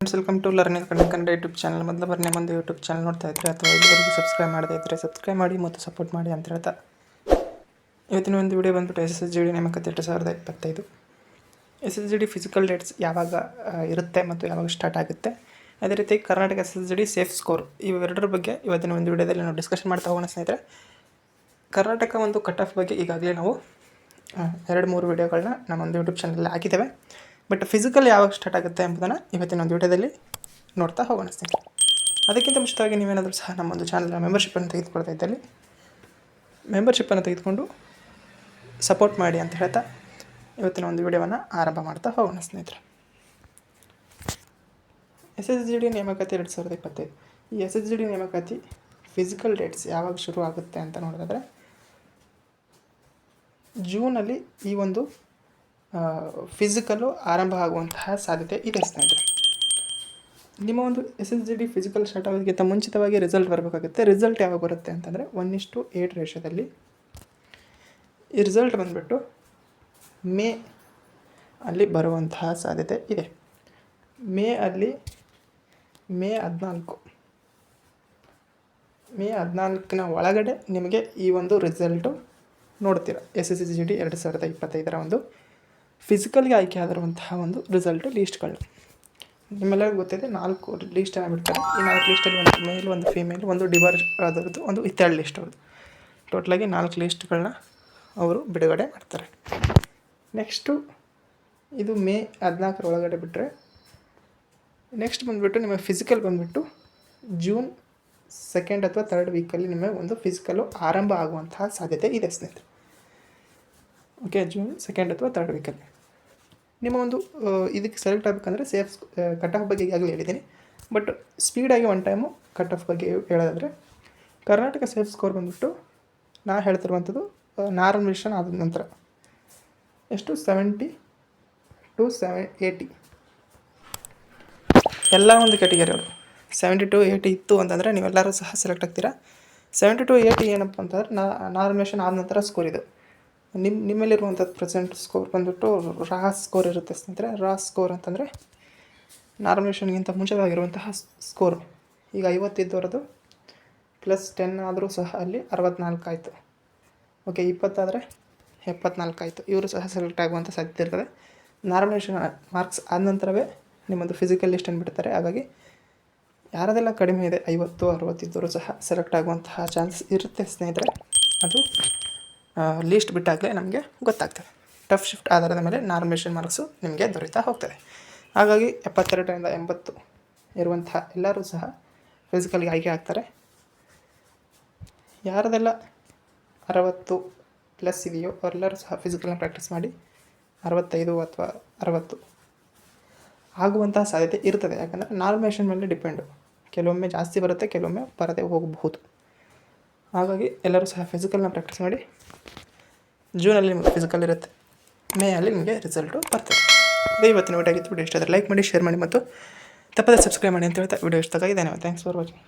Learning Kannada Kannada YouTube channel ಮೊದಲು ಬರ್ನೇ ಒಂದು ಯೂಟ್ಯೂಬ್ ಚಾನಲ್ ನೋಡ್ತಾ ಇದ್ದರೆ ಅಥವಾ ಇಲ್ಲಿವರೆಗೂ ಸಬ್ಸ್ಕ್ರೈಬ್ ಮಾಡದೇ ಇದ್ದರೆ ಸಬ್ಸ್ಕ್ರೈಬ್ ಮಾಡಿ ಮತ್ತು ಸಪೋರ್ಟ್ ಮಾಡಿ ಅಂತ ಹೇಳ್ತಾ. ಇವತ್ತಿನ ಒಂದು ವಿಡಿಯೋ ಬಂದ್ಬಿಟ್ಟು ಎಸ್ ಎಸ್ ಜಿ ಡಿ ನೇಮಕಾತಿ ಎರಡು ಸಾವಿರದ ಇಪ್ಪತ್ತೈದು. S S G D physical dates ಯಾವಾಗ ಇರುತ್ತೆ ಮತ್ತು ಯಾವಾಗ ಸ್ಟಾರ್ಟ್ ಆಗುತ್ತೆ. ಅದೇ ರೀತಿ Karnataka S S G D safe score ಇವೆರಡರ ಬಗ್ಗೆ ಇವತ್ತಿನ ಒಂದು ವಿಡಿಯೋದಲ್ಲಿ ನಾವು ಡಿಸ್ಕಷನ್ ಮಾಡ್ತಾ ಹೋಗೋಣ ಸ್ನೇಹಿತರೆ. ಕರ್ನಾಟಕ ಒಂದು ಕಟ್ ಆಫ್ ಬಗ್ಗೆ ಈಗಾಗಲೇ ನಾವು ಎರಡು ಮೂರು ವಿಡಿಯೋಗಳನ್ನ ನಮ್ಮ ಒಂದು ಯೂಟ್ಯೂಬ್ ಚಾನಲಲ್ಲಿ ಹಾಕಿದ್ದೇವೆ. ಬಟ್ ಫಿಸಿಕಲ್ ಯಾವಾಗ ಸ್ಟಾರ್ಟ್ ಆಗುತ್ತೆ ಎಂಬುದನ್ನು ಇವತ್ತಿನ ಒಂದು ವಿಡಿಯೋದಲ್ಲಿ ನೋಡ್ತಾ ಹೋಗೋಣ ಸ್ನೇಹಿತರೆ. ಅದಕ್ಕಿಂತ ಮುಂಚಿತವಾಗಿ ನೀವೇನಾದರೂ ಸಹ ನಮ್ಮ ಒಂದು ಚಾನಲ್ನ ಮೆಂಬರ್ಶಿಪ್ಪನ್ನು ತೆಗೆದುಕೊಳ್ತಾ ಇದ್ದಲ್ಲಿ ಮೆಂಬರ್ಶಿಪ್ಪನ್ನು ತೆಗೆದುಕೊಂಡು ಸಪೋರ್ಟ್ ಮಾಡಿ ಅಂತ ಹೇಳ್ತಾ ಇವತ್ತಿನ ಒಂದು ವಿಡಿಯೋವನ್ನು ಆರಂಭ ಮಾಡ್ತಾ ಹೋಗೋಣ ಸ್ನೇಹಿತರೆ. ಎಸ್ ಎಸ್ ಜಿ ಡಿ ನೇಮಕಾತಿ ಎರಡು ಸಾವಿರದ ಇಪ್ಪತ್ತೈದು. ಈ ಎಸ್ ಎಸ್ ಜಿ ಡಿ ನೇಮಕಾತಿ ಫಿಸಿಕಲ್ ಡೇಟ್ಸ್ ಯಾವಾಗ ಶುರು ಆಗುತ್ತೆ ಅಂತ ನೋಡಿದ್ರೆ ಜೂನಲ್ಲಿ ಈ ಒಂದು ಫಿಸಿಕಲ್ಲು ಆರಂಭ ಆಗುವಂತಹ ಸಾಧ್ಯತೆ ಇದೆ. ಸ್ನೇಹಿತರೆ ನಿಮ್ಮ ಒಂದು S S G D physical start ಆಗೋದಕ್ಕಿಂತ ಮುಂಚಿತವಾಗಿ ರಿಸಲ್ಟ್ ಬರಬೇಕಾಗುತ್ತೆ. ರಿಸಲ್ಟ್ ಯಾವಾಗ ಬರುತ್ತೆ ಅಂತಂದರೆ ಒನ್ ಇಷ್ಟು ಏಟ್ ರೇಷದಲ್ಲಿ. ಈ ರಿಸಲ್ಟ್ ಬಂದುಬಿಟ್ಟು ಮೇ ಅಲ್ಲಿ ಬರುವಂತಹ ಸಾಧ್ಯತೆ ಇದೆ. ಮೇ ಅಲ್ಲಿ ಮೇ ಹದಿನಾಲ್ಕು. ಮೇ ಹದಿನಾಲ್ಕಿನ ಒಳಗಡೆ ನಿಮಗೆ ಈ ಒಂದು ರಿಸಲ್ಟು ನೋಡ್ತೀರ. ಎಸ್ ಎಸ್ ಜಿ ಡಿ ಎರಡು ಸಾವಿರದ ಇಪ್ಪತ್ತೈದರ ಒಂದು ಫಿಸಿಕಲ್ಗೆ ಆಯ್ಕೆ ಆಗಿರುವಂತಹ ಒಂದು ರಿಸಲ್ಟ್ ಲೀಸ್ಟ್ಗಳು ನಿಮ್ಮೆಲ್ಲರಿಗೂ ಗೊತ್ತಿದೆ, ನಾಲ್ಕು ಲೀಸ್ಟನ್ನು ಬಿಡ್ತಾರೆ. ಈ ನಾಲ್ಕು ಲೀಸ್ಟಲ್ಲಿ ಒಂದು ಮೇಲ್ ಒಂದು ಫೀಮೇಲ್ ಒಂದು ಡಿವರ್ ಆದರದ್ದು ಒಂದು ಇತ್ತೆರಡು ಲಿಸ್ಟ್ ಅವ್ರದ್ದು. ಟೋಟಲಾಗಿ ನಾಲ್ಕು ಲೀಸ್ಟ್ಗಳನ್ನ ಅವರು ಬಿಡುಗಡೆ ಮಾಡ್ತಾರೆ. ನೆಕ್ಸ್ಟು ಇದು ಮೇ ಹದಿನಾಲ್ಕರ ಒಳಗಡೆ ಬಿಟ್ಟರೆ ನೆಕ್ಸ್ಟ್ ಬಂದುಬಿಟ್ಟು ನಿಮಗೆ ಫಿಸಿಕಲ್ ಬಂದುಬಿಟ್ಟು ಜೂನ್ ಸೆಕೆಂಡ್ ಅಥವಾ ತರ್ಡ್ ವೀಕಲ್ಲಿ ನಿಮಗೆ ಒಂದು ಫಿಸಿಕಲ್ಲು ಆರಂಭ ಆಗುವಂತಹ ಸಾಧ್ಯತೆ ಇದೆ ಸ್ನೇಹಿತರೆ. ಓಕೆ ಜೂನ್ ಸೆಕೆಂಡ್ ಅಥವಾ ತರ್ಡ್ ವೀಕಲ್ಲಿ ನಿಮ್ಮ ಒಂದು ಇದಕ್ಕೆ ಸೆಲೆಕ್ಟ್ ಆಗಬೇಕಂದ್ರೆ ಸೇಫ್ ಕಟ್ ಆಫ್ ಬಗ್ಗೆ ಈಗಾಗಲೇ ಹೇಳಿದ್ದೀನಿ. ಬಟ್ ಸ್ಪೀಡಾಗಿ ಒನ್ ಟೈಮು ಕಟ್ ಆಫ್ ಬಗ್ಗೆ ಹೇಳೋದಾದರೆ, ಕರ್ನಾಟಕ ಸೇಫ್ ಸ್ಕೋರ್ ಬಂದುಬಿಟ್ಟು ನಾ ಹೇಳ್ತಿರುವಂಥದ್ದು ನಾರ್ಮಲೇಷನ್ ಆದ ನಂತರ. ಎಷ್ಟು? ಸೆವೆಂಟಿ ಟು ಸೆವೆನ್ ಏಯ್ಟಿ ಎಲ್ಲ ಒಂದು ಕ್ಯಾಟಗರಿ ಸೆವೆಂಟಿ ಟು ಏಯ್ಟಿ ಇತ್ತು ಅಂತಂದರೆ ನೀವೆಲ್ಲರೂ ಸಹ ಸೆಲೆಕ್ಟ್ ಆಗ್ತೀರಾ. ಸೆವೆಂಟಿ ಟು ಏಯ್ಟಿ ಏನಪ್ಪ ಅಂತಂದ್ರೆ ನಾ ನಾರ್ಮಿನೇಷನ್ ಆದ ನಂತರ ಸ್ಕೋರ್ ಇದು. ನಿಮ್ಮ ನಿಮ್ಮಲ್ಲಿರುವಂಥ ಪ್ರೆಸೆಂಟ್ ಸ್ಕೋರ್ ಬಂದುಬಿಟ್ಟು ರಾ ಸ್ಕೋರ್ ಇರುತ್ತೆ ಸ್ನೇಹಿತರೆ. ರಾ ಸ್ಕೋರ್ ಅಂತಂದರೆ ನಾರ್ಮಿನೇಷನ್ಗಿಂತ ಮುಂಚಿತವಾಗಿರುವಂತಹ ಸ್ಕೋರ್ ಈಗ ಐವತ್ತಿದ್ದವರದು ಪ್ಲಸ್ ಟೆನ್ ಆದರೂ ಸಹ ಅಲ್ಲಿ ಅರವತ್ನಾಲ್ಕು ಆಯಿತು. ಓಕೆ ಇಪ್ಪತ್ತಾದರೆ ಎಪ್ಪತ್ನಾಲ್ಕು ಆಯಿತು. ಇವರು ಸಹ ಸೆಲೆಕ್ಟ್ ಆಗುವಂಥ ಸಾಧ್ಯತೆ ಇರ್ತದೆ. ನಾರ್ಮಿನೇಷನ್ ಮಾರ್ಕ್ಸ್ ಆದ ನಂತರವೇ ನಿಮ್ಮದು ಫಿಸಿಕಲ್ ಲಿಸ್ಟನ್ನು ಬಿಡ್ತಾರೆ. ಹಾಗಾಗಿ ಯಾರದೆಲ್ಲ ಕಡಿಮೆ ಇದೆ, ಐವತ್ತು ಅರವತ್ತಿದ್ದವರು ಸಹ ಸೆಲೆಕ್ಟ್ ಆಗುವಂತಹ ಚಾನ್ಸ್ ಇರುತ್ತೆ ಸ್ನೇಹಿತರೆ. ಅದು ಲೀಸ್ಟ್ ಬಿಟ್ಟಾಗಲೇ ನಮಗೆ ಗೊತ್ತಾಗ್ತದೆ. ಟಫ್ ಶಿಫ್ಟ್ ಆಧಾರದ ಮೇಲೆ ನಾರ್ಮಿನೇಷನ್ ಮಾರ್ಕ್ಸು ನಿಮಗೆ ದೊರೀತಾ ಹೋಗ್ತದೆ. ಹಾಗಾಗಿ ಎಪ್ಪತ್ತೆರಡರಿಂದ ಎಂಬತ್ತು ಇರುವಂತಹ ಎಲ್ಲರೂ ಸಹ ಫಿಸಿಕಲ್ಗೆ ಆಯ್ಕೆ ಆಗ್ತಾರೆ. ಯಾರದೆಲ್ಲ ಅರವತ್ತು ಪ್ಲಸ್ ಇದೆಯೋ ಅವರೆಲ್ಲರೂ ಸಹ ಫಿಸಿಕಲ್ನ ಪ್ರಾಕ್ಟೀಸ್ ಮಾಡಿ ಅರವತ್ತೈದು ಅಥವಾ ಅರವತ್ತು ಆಗುವಂತಹ ಸಾಧ್ಯತೆ ಇರ್ತದೆ. ಯಾಕಂದರೆ ನಾರ್ಮೇಷನ್ ಮೇಲೆ ಡಿಪೆಂಡು ಕೆಲವೊಮ್ಮೆ ಜಾಸ್ತಿ ಬರುತ್ತೆ, ಕೆಲವೊಮ್ಮೆ ಬರದೇ ಹೋಗಬಹುದು. ಹಾಗಾಗಿ ಎಲ್ಲರೂ ಸಹ ಫಿಸಿಕಲ್ನ ಪ್ರಾಕ್ಟೀಸ್ ಮಾಡಿ. ಜೂನಲ್ಲಿ ನಿಮಗೆ ಫಿಸಿಕಲ್ ಇರುತ್ತೆ. ಮೇ ಅಲ್ಲಿ ನಿಮಗೆ ರಿಸಲ್ಟು ಬರ್ತದೆ. ಅದೇ ಇವತ್ತಿನ ವಿಡಿಯೋ ಆಗಿತ್ತು. ವಿಡಿಯೋ ಇಷ್ಟ ಲೈಕ್ ಮಾಡಿ ಶೇರ್ ಮಾಡಿ ಮತ್ತು ತಪ್ಪದೆ ಸಬ್ಸ್ಕ್ರೈಬ್ ಮಾಡಿ ಅಂತ ಹೇಳ್ತಾ ವಿಡಿಯೋ ಇಷ್ಟ ಆಗಿದೆ ಧನ್ಯವಾದ ಥ್ಯಾಂಕ್ಸ್ ಫಾರ್ ವಾಚಿಂಗ್